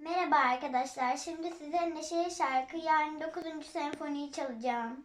Merhaba arkadaşlar. Şimdi size neşeli şarkı yani 9. senfoniyi çalacağım.